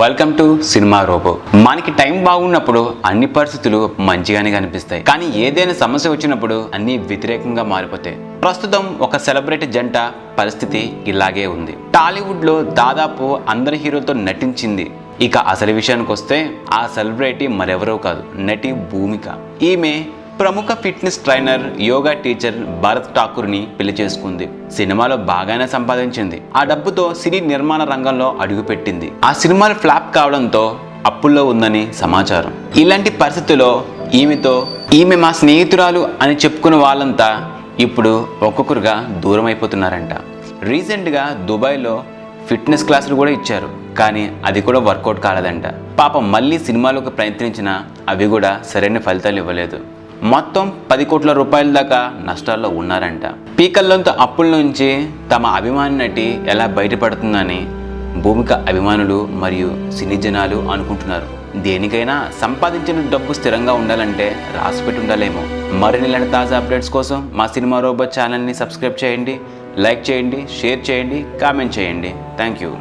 Welcome to cinema robo మనకి time బాగున్నప్పుడు అన్ని పరిస్థితులు మంచిగానే కనిపిస్తాయి. కానీ ఏదైనా సమస్య వచ్చినప్పుడు అన్ని వ్యతిరేకంగా మారిపోతాయి. ప్రస్తుతం ఒక సెలబ్రిటీ జంట పరిస్థితి ఇలాగే ఉంది. టాలీవుడ్లో దాదాపు అందరి హీరోలతో నటించింది. ఇక అసలు విషయానికి వస్తే ఆ సెలబ్రిటీ మరెవరో కాదు నటి భూమిక. ఈమె ప్రముఖ fitness trainer yoga teacher Bharat ఠాకూర్ని పెళ్ళి చేసుకుంది. సినిమాలో బాగానే సంపాదించింది. ఆ డబ్బుతో సినీ నిర్మాణ రంగంలో అడుగుపెట్టింది. ఆ సినిమాలు ఫ్లాప్ కావడంతో అప్పుల్లో ఉందని సమాచారం. ఇలాంటి పరిస్థితుల్లో ఈమెతో ఈమె మా స్నేహితురాలు అని చెప్పుకున్న వాళ్ళంతా ఇప్పుడు ఒక్కొక్కరుగా దూరం అయిపోతున్నారంట రీసెంట్గా దుబాయ్లో ఫిట్నెస్ క్లాసులు కూడా ఇచ్చారు. కానీ అది కూడా వర్కౌట్ కాలేదంట. పాపం మళ్ళీ సినిమాలకు ప్రయత్నించినా అవి కూడా సరైన ఫలితాలు ఇవ్వలేదు. మొత్తం పది కోట్ల రూపాయల దాకా నష్టాల్లో ఉన్నారంట. పీకల్లోంతో అప్పుల నుంచి తమ అభిమాని నటి ఎలా బయటపడుతుందని భూమిక అభిమానులు మరియు సినీ జనాలు అనుకుంటున్నారు. దేనికైనా సంపాదించిన డబ్బు స్థిరంగా ఉండాలంటే రాసిపెట్టి ఉండాలేమో. మరిన్ని ఇలాంటి తాజా అప్డేట్స్ కోసం మా సినిమా రోబో ఛానల్ని సబ్స్క్రైబ్ చేయండి లైక్ చేయండి షేర్ చేయండి కామెంట్ చేయండి. Thank you.